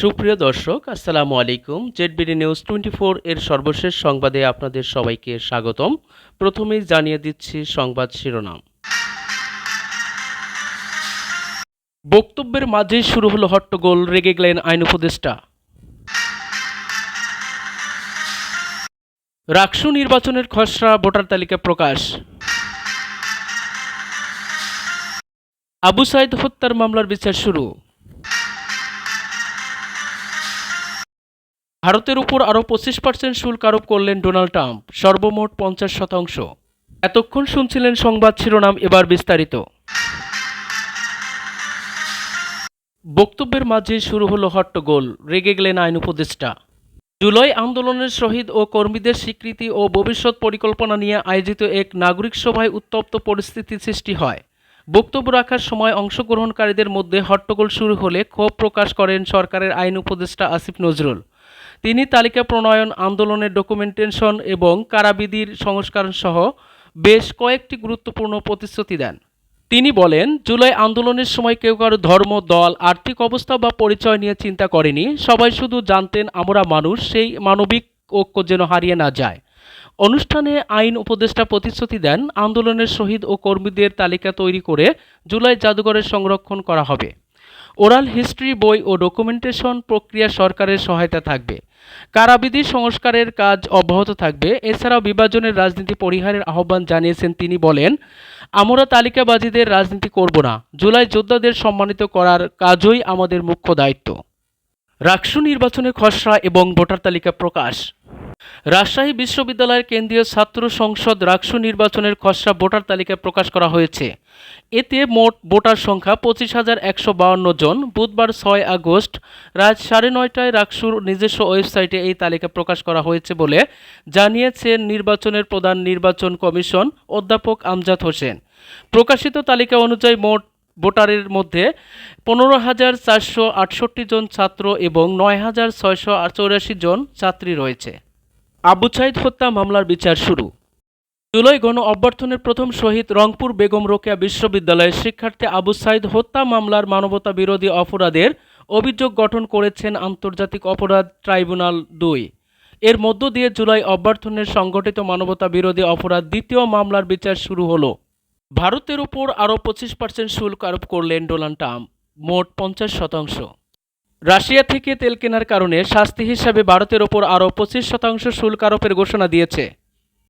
সুপ্রিয় দর্শক, আসসালামু আলাইকুম। জেডবিডি নিউজ টোয়েন্টি ফোর এর সর্বশেষ সংবাদে আপনাদের সবাইকে স্বাগতম। প্রথমেই জানিয়ে দিচ্ছি সংবাদ শিরোনাম। বক্তব্যের মাঝেই শুরু হলো হট্টগোল, রেগে গেলেন আইন উপদেষ্টা। রাকসু নির্বাচনের খসড়া, ভোটার তালিকা প্রকাশ। আবু সাইদ হত্যার মামলার বিচার শুরু। ভারতের উপর আরও পঁচিশ পার্সেন্ট শুল্ক আরোপ করলেন ডোনাল্ড ট্রাম্প, সর্বমোট পঞ্চাশ শতাংশ। এতক্ষণ শুনছিলেন সংবাদ শিরোনাম, এবার বিস্তারিত। বক্তব্যের মাঝে শুরু হলো হট্টগোল রেগে গেলেন আইন উপদেষ্টা। জুলাই আন্দোলনের শহীদ ও কর্মীদের স্বীকৃতি ও ভবিষ্যৎ পরিকল্পনা নিয়ে আয়োজিত এক নাগরিক সভায় উত্তপ্ত পরিস্থিতি সৃষ্টি হয়। বক্তব্য রাখার সময় অংশগ্রহণকারীদের মধ্যে হট্টগোল শুরু হলে ক্ষোভ প্রকাশ করেন সরকারের আইন উপদেষ্টা আসিফ নজরুল। তিনি তালিকা প্রণয়ন, আন্দোলনের ডকুমেন্টেশন এবং কারাবিধির সংস্করণ সহ বেশ কয়েকটি গুরুত্বপূর্ণ প্রতিশ্রুতি দেন। তিনি বলেন, জুলাই আন্দোলনের সময় কেউ কারও ধর্ম, দল, আর্থিক অবস্থা বা পরিচয় নিয়ে চিন্তা করেনি। সবাই শুধু জানতেন আমরা মানুষ, সেই মানবিক ঐক্য যেন হারিয়ে না যায়। অনুষ্ঠানে আইন উপদেষ্টা প্রতিশ্রুতি দেন, আন্দোলনের শহীদ ও কর্মীদের তালিকা তৈরি করে জুলাই জাদুঘরে সংরক্ষণ করা হবে। ওরাল হিস্ট্রি বই ও ডকুমেন্টেশন প্রক্রিয়া সরকারের সহায়তা থাকবে। কারাবিধি সংস্কারের কাজ অব্যাহত থাকবে। এছাড়াও বিভাজনের রাজনীতি পরিহারের আহ্বান জানিয়েছেন তিনি বলেন, আমরা তালিকাবাজিদের রাজনীতি করব না। জুলাই যোদ্ধাদের সম্মানিত করার কাজই আমাদের মুখ্য দায়িত্ব। রাকসু নির্বাচনে খসড়া এবং ভোটার তালিকা প্রকাশ। রাজশাহী বিশ্ববিদ্যালয়ের কেন্দ্রীয় ছাত্র সংসদ রাকসু নির্বাচনের খসড়া ভোটার তালিকা প্রকাশ করা হয়েছে। এতে মোট ভোটার সংখ্যা পঁচিশ হাজার একশো বাউন্ন জন। বুধবার ছয় আগস্ট রাত সাড়ে নয়টায় রাকসুর নিজস্ব ওয়েবসাইটে এই তালিকা প্রকাশ করা হয়েছে বলে জানিয়েছেন নির্বাচনের প্রধান নির্বাচন কমিশন অধ্যাপক আমজাদ হোসেন। প্রকাশিত তালিকা অনুযায়ী মোট ভোটারের মধ্যে পনেরো হাজার চারশো আটষট্টি জন ছাত্র এবং নয় হাজার ছয়শো চৌরাশি জন ছাত্রী রয়েছে। আবু সাইদ হত্যা মামলার বিচার শুরু। জুলাই গণ অভ্যর্থনের প্রথম শহীদ রংপুর বেগম রোকেয়া বিশ্ববিদ্যালয়ের শিক্ষার্থী আবু সাইদ হত্যা মামলার মানবতা বিরোধী অপরাধের অভিযোগ গঠন করেছেন আন্তর্জাতিক অপরাধ ট্রাইব্যুনাল দুই। এর মধ্য দিয়ে জুলাই অভ্যর্থনের সংগঠিত মানবতা বিরোধী অপরাধ দ্বিতীয় মামলার বিচার শুরু হলো। ভারতের উপর আরও পঁচিশ পার্সেন্ট শুল্ক আরোপ করলেন ডোনাল্ড ট্রাম্প, মোট পঞ্চাশ শতাংশ। রাশিয়া থেকে তেল কেনার কারণে শাস্তি হিসাবে ভারতের ওপর আরও পঁচিশ শতাংশ শুল্ক আরোপের ঘোষণা দিয়েছে।